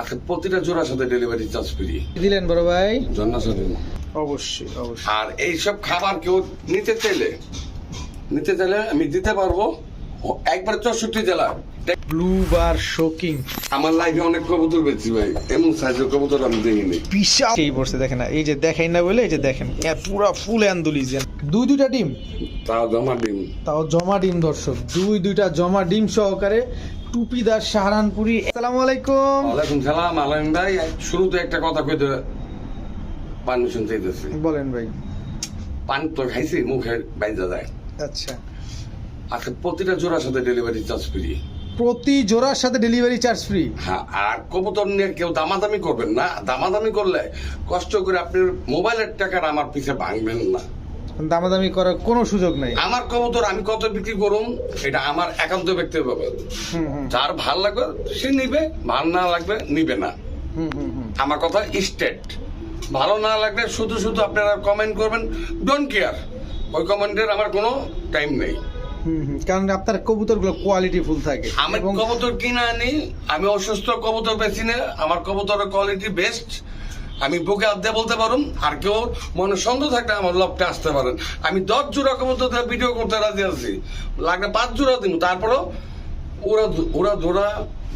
আজকে প্রতিটা জোড়ার সাথে ডেলিভারি চার্জ ফ্রি দিলেন বড় ভাই? জন্না সাথে অবশ্যই অবশ্যই। আর এইসব খাবার কেউ নিতে চাইলে নিতে চাইলে আমি দিতে পারব। একবার চৌষট্টি জেলা। ব্লু বার শোকিং আমার লাইফে অনেক কবুতর বেচছি ভাই। এমন সাইজের কবুতর আমি দেখিনি। বিশাল। এই পড়ছে দেখেন না এই যে দেখাই না বলে এই যে দেখেন পুরা ফুল অ্যান্ডুলিজেন দুই দুইটা ডিম? তাও জমা ডিম। তাও জমা ডিম দর্শক। দুই দুইটা জমা ডিম সহকারে টুপিদার সাহারানপুরি। আসসালামু আলাইকুম। ওয়ালাইকুম সালাম আলম ভাই। শুরুতে একটা কথা কইতে পারমিশন চাইতেছি। বলেন ভাই। পান তো খাইছি মুখে বাইজা যায়। আচ্ছা। আজকে প্রতিটা জোড়ার সাথে ডেলিভারি চার্জ ফ্রি প্রতি জোড়ার সাথে ডেলিভারি চার্জ ফ্রি হ্যাঁ আর কবুতর নিয়ে কেউ দামাদামি করবেন না। দামাদামি করলে কষ্ট করে আপনি মোবাইলের টাকার আমার পিছে ভাঙবেন না। দামাদামি করার কোনো সুযোগ নাই। আমার কবুতর আমি কত বিক্রি করুন এটা আমার একান্ত ব্যক্তিগত ব্যাপার যার ভালো লাগবে সে নিবে ভালো না লাগবে নিবে না। আমার কথা স্টেট ভালো না লাগলে শুধু শুধু আপনারা কমেন্ট করবেন ডোন্ট কেয়ার ওই কমেন্টের আমার কোনো টাইম নেই। কারণ আপনার কবুতরগুলো কোয়ালিটি ফুল থাকে। আমি কবুতর কিনে আনি আমি অসুস্থ কবুতর বেশি না আমার কবুতরের কোয়ালিটি বেস্ট আমি বুকে আদ্যে বলতে পারুন আর কেউ মনে সন্দেহ থাকলে আমার লবটা আসতে পারেন। আমি দশ জোড়া কবুতর ভিডিও করতে রাজি আছি। লাগলে পাঁচ জোড়া দিব তারপরেও ওরা ওরা জোড়া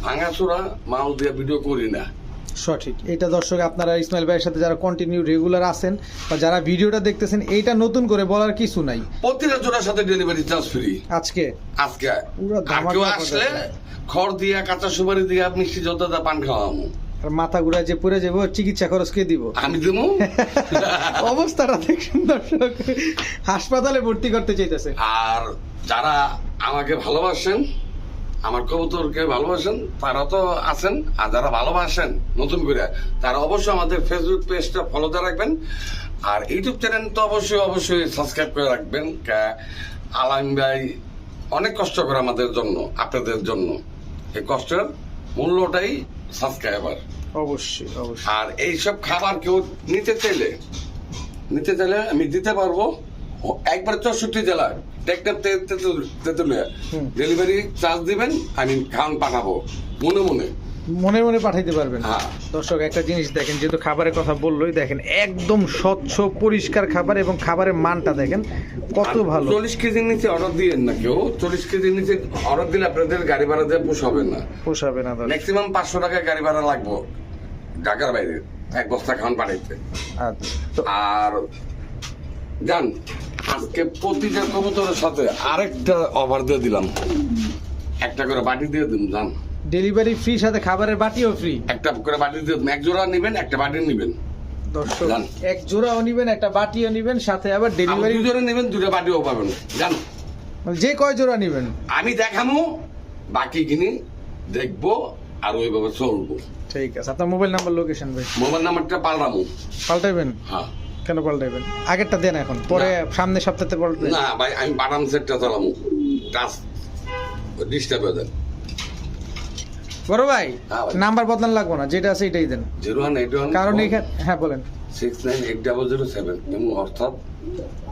ভাঙা চোরা মাল দিয়ে ভিডিও করি না। সঠিক। এটা দর্শক আপনারা ইসমাইল ভাইয়ের সাথে যারা কন্টিনিউ রেগুলার আছেন বা যারা ভিডিওটা দেখতেছেন এইটা নতুন করে বলার কিছু নাই। প্রতিটা জোড়ার সাথে ডেলিভারি চার্জ ফ্রি আজকে? আজকে। আসলে খড় দিয়া কাঁচা সুপারি দিয়া মিষ্টি যোদ্ধা পান খাওয়াবো আর মাথা ঘুরা যে পড়ে যাব চিকিৎসা খরচ কে দিব? আমি দেবো। অবস্থাটা দেখছেন দর্শক হাসপাতালে ভর্তি করতে চাইতেছে। আর যারা আমাকে ভালোবাসেন আমার কবুতরকে ভালোবাসেন তারা তো আছেন। আর যারা ভালোবাসেন নতুন করে তারা অবশ্যই আমাদের ফেসবুক পেজটা ফলোতে রাখবেন। আর ইউটিউব চ্যানেল তো অবশ্যই অবশ্যই সাবস্ক্রাইব করে রাখবেন। আলাম ভাই অনেক কষ্ট করে আমাদের জন্য আপনাদের জন্য। এই কষ্টের মূল্যটাই সাবস্ক্রাইবার অবশ্যই অবশ্যই আর এইসব খাবার কেউ নিতে চাইলে নিতে চাইলে আমি দিতে পারব একবার চৌষট্টি জেলা টেকনাফ তেঁতুলিয়া ডেলিভারি চার্জ দিবেন আমি খান পাঠাবো মনে মনে মনে মনে পাঠাইতে পারবেন। হ্যাঁ। দর্শক একটা জিনিস দেখেন যেহেতু খাবারের কথা বললোই দেখেন একদম স্বচ্ছ পরিষ্কার খাবার এবং খাবারের মানটা দেখেন কত ভালো। চল্লিশ কেজির নিচে অর্ডার দিয়েন না কেউ। চল্লিশ কেজির নিচে অর্ডার দিলে আপনাদের গাড়ি ভাড়া দিয়ে পোষাবে না। পোষাবে না ম্যাক্সিমাম পাঁচশো টাকা গাড়ি ভাড়া লাগবো ঢাকার বাইরে এক বস্তা খান পাঠাইতে। আচ্ছা। আর জান আজকে প্রতিটা কবুতরের সাথে আরেকটা অফার দিয়ে দিলাম। একটা করে বাটি দিয়ে দিন জান। ডেলিভারি ফ্রি সাথে খাবারের বাটিও ফ্রি একটা করে বাটি এক জোড়া নেবেন একটা বাটি নেবেন। দর্শক। এক জোড়াও নিবেন একটা বাটিও নিবেন সাথে আবার ডেলিভারি দুই জোড়া নেবেন দুটো বাটিও পাবেন। জান। যে কয় জোড়া নিবেন? আমি দেখামো বাকি কিনি দেখব আর ওইভাবে চলবো। ঠিক আছে আপনার মোবাইল নাম্বার লোকেশন ভাই। মোবাইল নাম্বারটা পাল্টামো। পাল্টাইবেন? হ্যাঁ। কেন পাল্টাইবেন? আগেরটা দেন এখন পরে সামনে সপ্তাহে পাল্টাবেন না ভাই আমি বাটাম সেটটা চালামো। টাচ ডিস্টার্ব হয়ে বড় ভাই হ্যাঁ নাম্বার বদলান লাগবো না যেটা আছে এটাই দেন। জিরো ওয়ান এইট ওয়ান কারণ এখানে হ্যাঁ বলেন। Six nine eight double zero seven এবং অর্থাৎ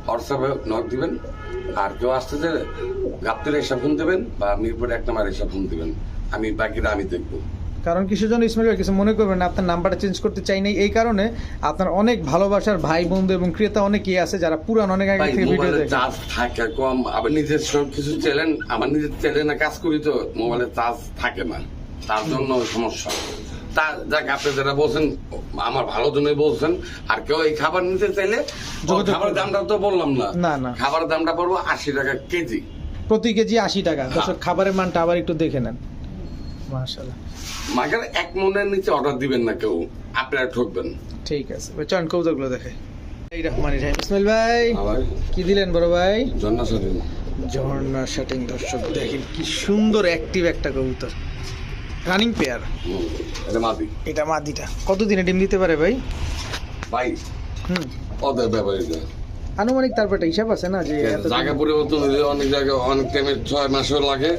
হোয়াটসঅ্যাপে নক দিবেন আর কেউ আসতে চাইলে গাপ্তির ফোন দেবেন বা মিরপুরে এক নাম্বার ফোন দিবেন। আমি বাকিটা আমি দেখব। কারণ কিছু জন ইসমাইল কিছু মনে করবেন না আপনার নাম্বারটা চেঞ্জ করতে চাই নাই এই কারণে আপনার অনেক ভালোবাসার ভাই বন্ধু এবং ক্রেতা অনেকেই আছে যারা পুরান অনেক আগে থেকে ভিডিও দেখে চার্জ থাকে কম আবার নিজের সব কিছু চ্যানেল আমার নিজের চ্যানেলে কাজ করি তো মোবাইলে চার্জ থাকে না। তার জন্য সমস্যা। তা যাক আপনি যেটা বলছেন আমার ভালো জন্য বলছেন। আর কেউ এই খাবার নিতে চাইলে খাবারের দামটা তো বললাম না। না, না। খাবারের দামটা পড়ব আশি টাকা কেজি। প্রতি কেজি আশি টাকা। দর্শক খাবারের মানটা আবার একটু দেখে নেন। মাশাল্লাহ মাগের এক মনের নিচে অর্ডার দিবেন না কেউ। আপনারা ঠকবেন ঠিক আছে। চয়ন দেখে। ইসমাইল ভাই কি দিলেন বড় ভাই? ঝর্ণা শাটিং দর্শক দেখেন কি সুন্দর অ্যাক্টিভ একটা কবুতর। রানিং পেয়ার এটা মাদি। এটা মাদিটা। কতদিনে ডিম দিতে পারে ভাই? ভাই হুম। ওদের ব্যবহৃত আনুমানিক তারপর একটা হিসাব আছে না যে জায়গা পরিবর্তন হলে অনেক জায়গায় অনেক টাইমে ছয় মাসও লাগে।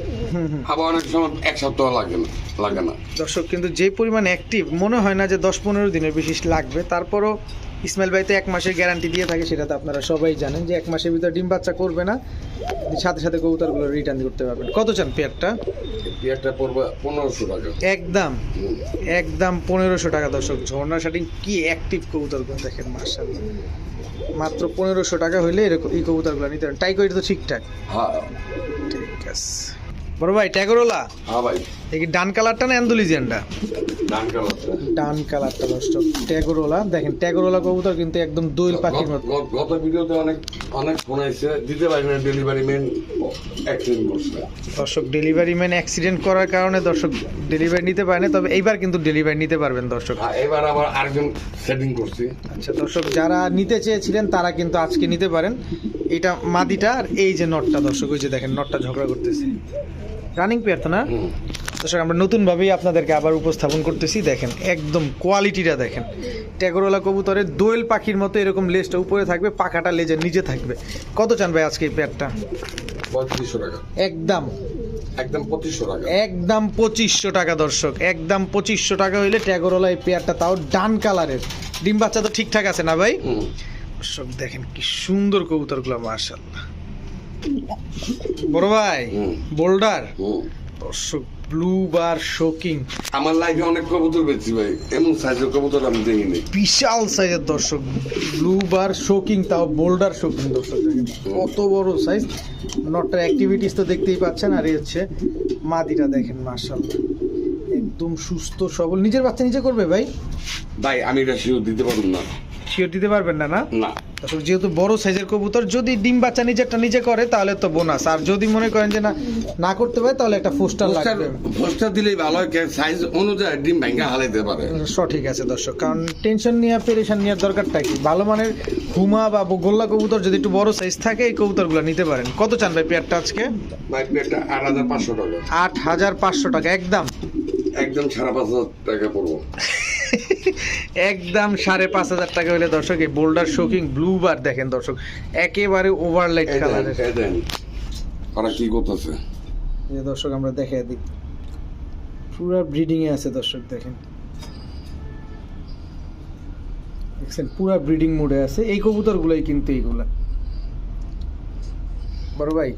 আবার অনেক সময় এক সপ্তাহ লাগে না লাগে না। দর্শক কিন্তু যে পরিমাণ অ্যাক্টিভ মনে হয় না যে দশ পনেরো দিনের বেশি লাগবে। তারপরও ইসমাইল ভাই তো এক মাসের গ্যারান্টি দিয়ে থাকে সেটা তো আপনারা সবাই জানেন যে এক মাসের ভিতরে ডিম বাচ্চা করবে না। সাথে সাথে কবুতরগুলো রিটার্ন করতে পারবেন। কত চান পেয়ারটা? পেয়ারটা পড়বে পনেরোশো টাকা। একদম একদম পনেরোশো টাকা দর্শক ঝর্ণা শাটিং কি অ্যাক্টিভ কবুতরগুলো দেখেন মার্শাল্লাহ মাত্র পনেরোশো টাকা হইলে এরকম এই কবুতরগুলো নিতে পারেন। টাইকোইট তো ঠিকঠাক। হ্যাঁ। ঠিক আছে। বড় ভাই ট্যাগরোলা হ্যাঁ ভাই। এই ডান কালারটা না অ্যান্ডোলিজিয়ানটা ডান কালারটা। দর্শক ট্যাগরোলা। দেখেন ট্যাগরোলা কবুতর কিন্তু একদম দোয়েল পাখির মতো। গত- ভিডিওতে অনেক অনেক ফোন আইছে দিতে পারি না ডেলিভারি ম্যান অ্যাক্সিডেন্ট করছে। দর্শক ডেলিভারি ম্যান অ্যাক্সিডেন্ট করার কারণে দর্শক ডেলিভারি নিতে পারে না তবে এইবার কিন্তু ডেলিভারি নিতে পারবেন দর্শক। হ্যাঁ, এবার আবার আরেকজন সেটিং করছি। আচ্ছা দর্শক যারা নিতে চেয়েছিলেন তারা কিন্তু আজকে নিতে পারেন। এটা মাদিটা আর এই যে নটটা দর্শক ওই যে দেখেন নটটা ঝগড়া করতেছে। রানিং পেয়ার তো না। দর্শক আমরা নতুনভাবেই আপনাদেরকে আবার উপস্থাপন করতেছি। দেখেন একদম কোয়ালিটিটা দেখেন। ট্যাগরওয়ালা কবুতরের দোয়েল পাখির মতো এরকম লেজটা উপরে থাকবে পাখাটা লেজের নিচে থাকবে। কত চান ভাই আজকে এই পঁয়ত্রিশশো টাকা। একদম। একদম পঁচিশশো টাকা। একদম পঁচিশশো টাকা দর্শক। একদম পঁচিশশো টাকা হইলে ট্যাগরওয়ালা এই পেয়ারটা তাও ডান কালারের। ডিম বাচ্চা তো ঠিকঠাক আছে না ভাই? দর্শক দেখেন কি সুন্দর কবুতরগুলো মার্শাল্লাহ বড় ভাই বোল্ডার। দর্শক ব্লু বার শোকিং আমার লাইফে অনেক কবুতর বেচছি ভাই। এমন সাইজের কবুতর আমি দেখিনি। বিশাল সাইজের দর্শক। ব্লু বার শোকিং তাও বোল্ডার শোকিং দর্শক। কত বড় সাইজ নটটার অ্যাক্টিভিটিস তো দেখতেই পাচ্ছেন আর এই হচ্ছে মাদিটা দেখেন মার্শাল্লাহ একদম সুস্থ সবল। নিজের বাচ্চা নিজে করবে ভাই? ভাই আমি এটা শিওর দিতে পারব না। শিওর দিতে পারবেন না না? আসলে যেহেতু বড় সাইজের কবুতর যদি ডিম বাচ্চা নিজেরটা নিজে করে তাহলে তো বোনাস। আর যদি মনে করেন যে না না করতে পারে তাহলে একটা পোস্টার লাগবে। পোস্টার দিলেই ভালো হয় সাইজ অনুযায়ী ডিম ভেঙে হালাইতে পারে। সঠিক আছে দর্শক কারণ টেনশন নিয়ে পেরেশান নেওয়ার দরকারটা কি? ভালো মানের হুমা বা গোল্লা কবুতর যদি একটু বড় সাইজ থাকে এই কবুতরগুলো নিতে পারেন। কত চান ভাই পেয়ারটা আজকে? ভাই পেটটা আট হাজার পাঁচশো টাকা। আট হাজার পাঁচশো টাকা একদম। একদম সাড়ে পাঁচ হাজার টাকা পড়ব। একদম সাড়ে পাঁচ হাজার টাকা হলে দর্শক এই বোল্ডার শোকিং ব্লু বার দেখেন দর্শক একেবারে ওভারলাইট এই কালারের এই। ওরা কি করতেছে? যে দর্শক আমরা দেখে দিই। পুরো ব্রিডিং এ আছে দর্শক দেখেন। দেখছেন পুরো ব্রিডিং মোডে আছে। এই কবুতর কবুতরগুলোই কিন্তু এইগুলা। বড় ভাই।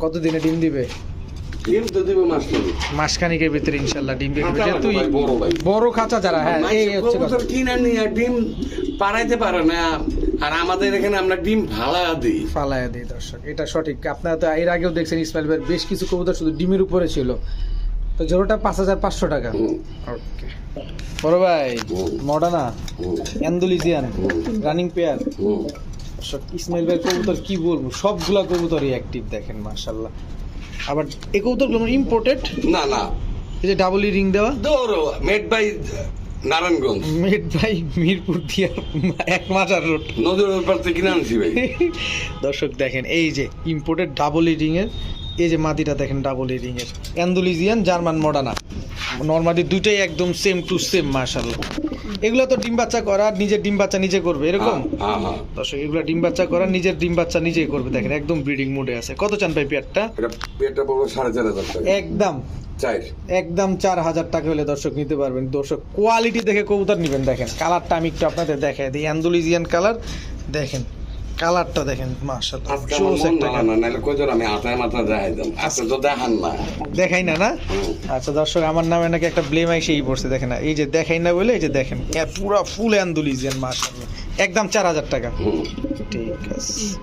কত দিনে ডিম দিবে? ডিম তো দিবে মাস মাসখানিকের ভিতরে ডিম দিবে। যেহেতু বড় ভাই। বড় খাঁচা যারা হ্যাঁ এই হচ্ছে কবুতর কিনে নিয়ে ডিম পাড়াইতে পারে না। আর আমাদের এখানে আমরা ডিম ভাড়া দিই। ফালায়া দিই দর্শক এটা সঠিক। আপনারা তো এর আগেও দেখছেন ইসমাইল ভাইয়ের বেশ কিছু কবুতর শুধু ডিমের উপরে ছিল। তো জোড়াটা পাঁচ হাজার পাঁচশো টাকা। ওকে। বড় ভাই Modena Andalusian running pair. Ismail ভাইয়ের কবুতর কি বলব? সবগুলা কবুতরই অ্যাক্টিভ দেখেন মার্শাল্লাহ আবার এই কোনো ইম্পোর্টেড না না। এই যে ডাবল রিং দেওয়া? ধরো made by Narayanganj. Made by Mirpur দিয়া এক মাজার রোড। নদীর ওপার থেকে কিনে আনছি ভাই। দর্শক দেখেন এই যে ইম্পোর্টেড ডাবল রিং এর এই যে মাটিটা দেখেন ডাবল রিং এর। অ্যান্ডুলিজিয়ান জার্মান মডানা নর্মালি দুইটাই একদম সেম টু সেম মার্শাল্লাহ এগুলো তো ডিম বাচ্চা করা নিজের ডিম বাচ্চা নিজে করবে এরকম? হ্যাঁ হ্যাঁ দর্শক এগুলো ডিম বাচ্চা করা নিজের ডিম বাচ্চা নিজেই করবে দেখেন একদম ব্রিডিং মোডে আছে। কত চান ভাই পেয়ারটা? এটা পেটটা সাড়ে চার হাজার টাকা। একদম। একদম চার হাজার টাকা হলে দর্শক নিতে পারবেন। দর্শক কোয়ালিটি দেখে কবুতর নেবেন দেখেন। কালারটা আমি একটু আপনাদের দেখাই দিই। অ্যান্ডোলিজিয়ান কালার দেখেন। কালারটা দেখেন মাশাআল্লাহ জোস একটা না colour। কই আমি আতায় মাথা দেখাই দাম আপনি তো দেখান না। দেখাই না না? আচ্ছা দর্শক আমার নামে নাকি একটা ব্লেম আইসেই পড়ছে দেখেন না। এই যে দেখাই না বলে এই যে দেখেন এ পুরা ফুল অ্যান্ডোলিজিয়ান মাশাআল্লাহ। একদম চার হাজার টাকা। হুম, ঠিক আছে।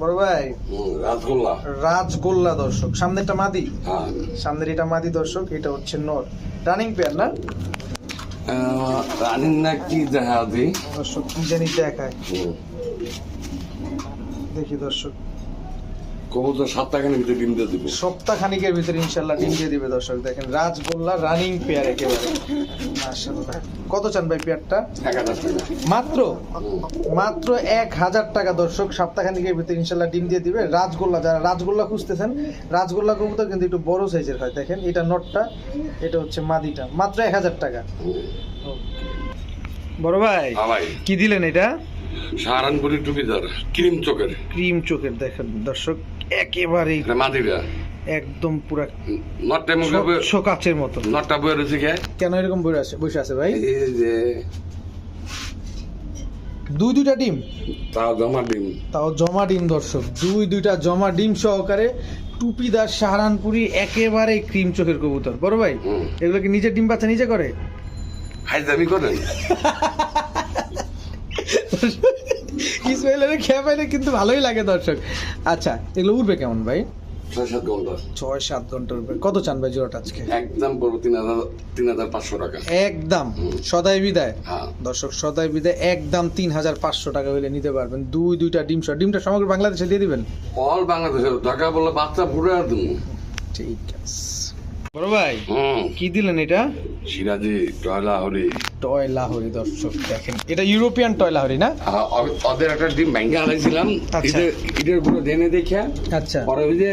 বড় ভাই। হুম, রাসগোল্লা রাজগোল্লা দর্শক। সামনেরটা মাদি? হ্যাঁ। সামনের এটা মাদি দর্শক এটা হচ্ছে নর। রানিং পেয়ার না? রানির না কি দেখা দর্শক কি জানি দেখায়। দেখি দর্শক। কবুতর ভিতরে ডিম দিয়ে দিব। সপ্তাহ খানিকের ভিতরে ইনশাল্লাহ ডিম দিয়ে দিবে দর্শক দেখেন রাজগোল্লা রানিং পেয়ার একেবারে। মাশাআল্লাহ। কত চান ভাই পেয়ারটা? মাত্র? মাত্র এক হাজার টাকা দর্শক সপ্তাহখানিকের ভিতরে ইনশাল্লাহ ডিম দিয়ে দিবে রাজগোল্লা। যারা রাজগোল্লা খুঁজতেছেন রাজগোল্লা কবুতর কিন্তু একটু বড় সাইজের হয়। দেখেন এটা নটটা এটা হচ্ছে মাদিটা। মাত্র এক হাজার টাকা। বড় ভাই হ্যাঁ ভাই। কি দিলেন এটা? সাহারানপুরি টুপিদার ক্রিম চোখের। ক্রিম চোখের দেখেন দর্শক একেবারেই মাদিরা একদম পুরা নটটা মুখে বয়ে- স্বচ্ছ কাচের মতো। নটটা বয়ে রয়েছে কে? কেন এরকম বসে আছে বসে আছে ভাই? এই যে দুই দুইটা ডিম? তাও জমা ডিম। তাও জমা ডিম দর্শক। দুই দুইটা জমা ডিম সহকারে টুপিদার সাহারানপুরি একেবারে ক্রিম চোখের কবুতর। বড় ভাই এগুলো কি নিজের ডিম বাচ্চা নিজে করে? হাইজামি করেন। ইসমাইলের খেয়ে পাইলে কিন্তু ভালোই লাগে দর্শক। আচ্ছা এগুলো উঠবে কেমন ভাই? ছয় সাত ঘণ্টা। ছয় সাত কত চান ভাই জোড়াটা আজকে? একদম পড়ব তিন হাজার তিন হাজার পাঁচশো টাকা। একদম। সদাই বিদায়। হ্যাঁ। দর্শক সদাই বিদায় একদম তিন হাজার পাঁচশো টাকা হইলে নিতে পারবেন। দুই দুইটা ডিম সহ। ডিমটা সমগ্র বাংলাদেশে দিয়ে দিবেন? অল বাংলাদেশের ঢাকা বলে বাচ্চা ফুটে তুমি ঠিক আছে। বড় ভাই কি দিলেন এটা? সিরাজি দর্শক দেখেন এটা ইউরোপিয়ান না? ওদের একটা ডিম ভেঙে আলাইছিলাম আচ্ছা। গুলো জেনে দেখে। আচ্ছা। পরে ওই যে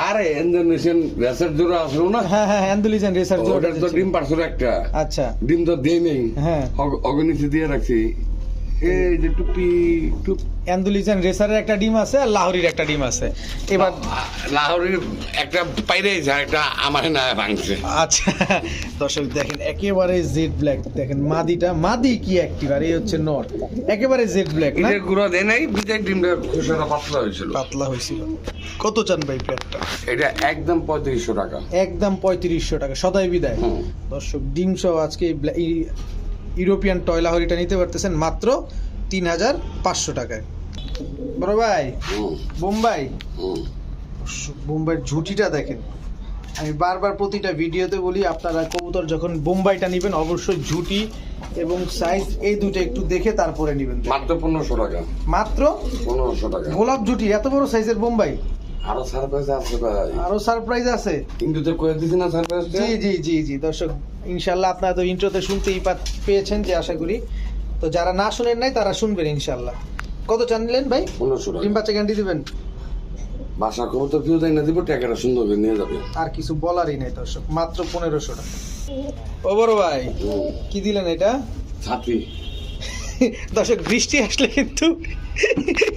আরে ইন্দোনেশিয়ান রেসার জোড়া আসলো না? হ্যাঁ হ্যাঁ অ্যান্ডুলিজেন রেসার ওটার তো ডিম পারছিল একটা। আচ্ছা। ডিম তো দিয়ে নেই হ্যাঁ। অগ- অগণিতে দিয়ে রাখছি। এই যে টুপি টুপ। অ্যান্ডুলিজেন রেসারের একটা ডিম আছে আর লাহোরির একটা ডিম আছে। এবার লাহোরের একটা পাইরে যায় একটা আমার না ভাঙছে। আচ্ছা দর্শক দেখেন একেবারে জেড ব্ল্যাক। দেখেন মাদিটা মাদি কি অ্যাক্টিভ আর এই হচ্ছে নট একেবারে জেড ব্ল্যাক না? ঈদের গুঁড়ো দেয় নাই বিদায় ডিমটা খুশারা পাতলা হয়েছিল। পাতলা হয়েছিল। কত চান ভাই প্যাকটা এটা একদম পঁয়ত্রিশশো টাকা। একদম পঁয়ত্রিশশো টাকা সদাই বিদায়। দর্শক ডিম সহ আজকে এই ইউরোপিয়ান টয়লাহরিটা নিতে পারতেছেন মাত্র তিন হাজার পাঁচশো টাকায়। বড় ভাই বোম্বাই? বোম্বাইয়ের ঝুঁটিটা দেখেন। আমি বারবার প্রতিটা ভিডিওতে বলি আপনারা কবুতর যখন বোম্বাইটা নেবেন অবশ্যই ঝুঁটি এবং সাইজ এই দুটো একটু দেখে তারপরে নেবেন। মাত্র পনেরোশো টাকা। মাত্র পনেরোশো টাকা। গোলাপ ঝুঁটি এত বড় সাইজের বোম্বাই? আরও সারপ্রাইজ আছে ভাই। আরও সারপ্রাইজ আছে। তো কয়ে দিছি না সারপ্রাইজ জি জি জি জি। দর্শক ইনশাল্লাহ আপনারা তো ইন্ট্রোতে শুনতেই পেয়েছেন যে আশা করি। তো যারা না শুনেন নাই তারা শুনবেন ইনশাল্লাহ। কত চান নিলেন ভাই? পনেরোশো ডিম বাচ্চা গ্যান্ডি দিবেন? বাসা খবর তো কেউ দেয় না দিব টাকাটা সুন্দর করে নিয়ে যাবে। আর কিছু বলারই নাই দর্শক মাত্র পনেরোশো টাকা। ও বড় ভাই কি দিলেন এটা? ছাত্রী। দর্শক বৃষ্টি আসলে কিন্তু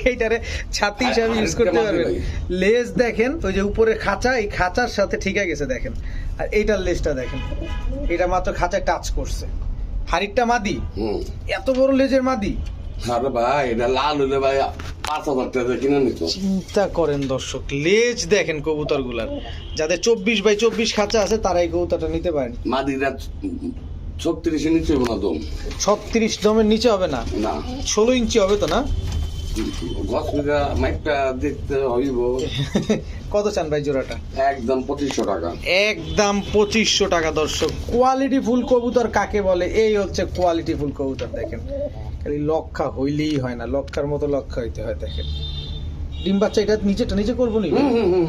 এইটারে ছাতি হিসাবে ইউজ করতে পারবেন। লেজ দেখেন ওই যে উপরে খাঁচা এই খাঁচার সাথে ঠিকা গেছে দেখেন। আর এইটার লেজটা দেখেন এটা মাত্র খাঁচায় টাচ করছে। হাড়িরটা মাদি? হুম। এত বড় লেজের মাদি? আরে ভাই এটা লাল হলে ভাই পাঁচ হাজার টাকা কিনে নিত। চিন্তা করেন দর্শক লেজ দেখেন কবুতরগুলার যাদের চব্বিশ বাই চব্বিশ খাঁচা আছে তারা এই কবুতরটা নিতে পারেন। মাদিরা ছত্রিশে নিচে না দম? ছত্রিশ দমের নিচে হবে না? না। ষোলো ইঞ্চি হবে তো না? হসপিটাল মাইকটা দেখতে হইব। কত চান ভাই জোড়াটা? একদম পঁচিশশো টাকা। একদম পঁচিশশো টাকা দর্শক। কোয়ালিটি ফুল কবুতর কাকে বলে? এই হচ্ছে কোয়ালিটি ফুল কবুতর দেখেন। খালি লক্ষা হইলেই হয় না লক্ষার মতো লক্ষা হইতে হয় দেখেন। ডিম বাচ্চা এটা নিচেটা নিচে করব নি? হুম, হুম, হুম।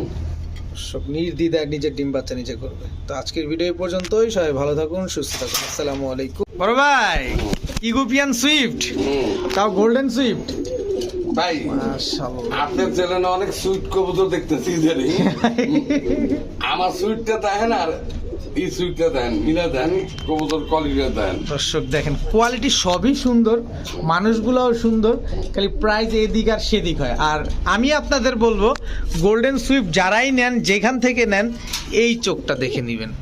সব নির্দ্বিধায় নিজের ডিম বাচ্চা নিজে করবে। তো আজকের ভিডিও পর্যন্তই। সবাই ভালো থাকুন সুস্থ থাকুন। আসসালামু আলাইকুম। বড় ভাই ইগোপিয়ান সুইফট। তাও গোল্ডেন সুইফট ভাই মাশাআল্লাহ। আপনার চ্যানেলে অনেক সুইট কবুতর দেখতেছি জানি। আমার সুইটটা না আর এই সুইটটা দেন মিলা দেন কবুতর কলিটা দেন। দর্শক দেখেন কোয়ালিটি সবই সুন্দর মানুষগুলোও সুন্দর খালি প্রাইস এদিক আর সেদিক হয়। আর আমি আপনাদের বলব গোল্ডেন সুইপ যারাই নেন যেখান থেকে নেন এই চোখটা দেখে নেবেন।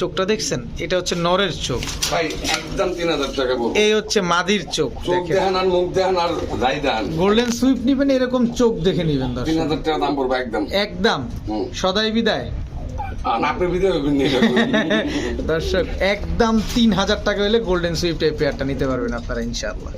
চোখটা দেখছেন? এটা হচ্ছে নরের চোখ। ভাই একদম তিন হাজার টাকা এই হচ্ছে মাদির চোখ চোখ দেখেন। আর মুখ দেখান আর দেখান গোল্ডেন সুইপ নিবেন এরকম চোখ দেখে নিবেন তিন হাজার টাকা দাম পড়বে একদম। একদম। সদাই বিদায়। দর্শক একদম তিন হাজার টাকা হলে গোল্ডেন সুইফট এই পেয়ারটা নিতে পারবেন আপনারা ইনশাআল্লাহ।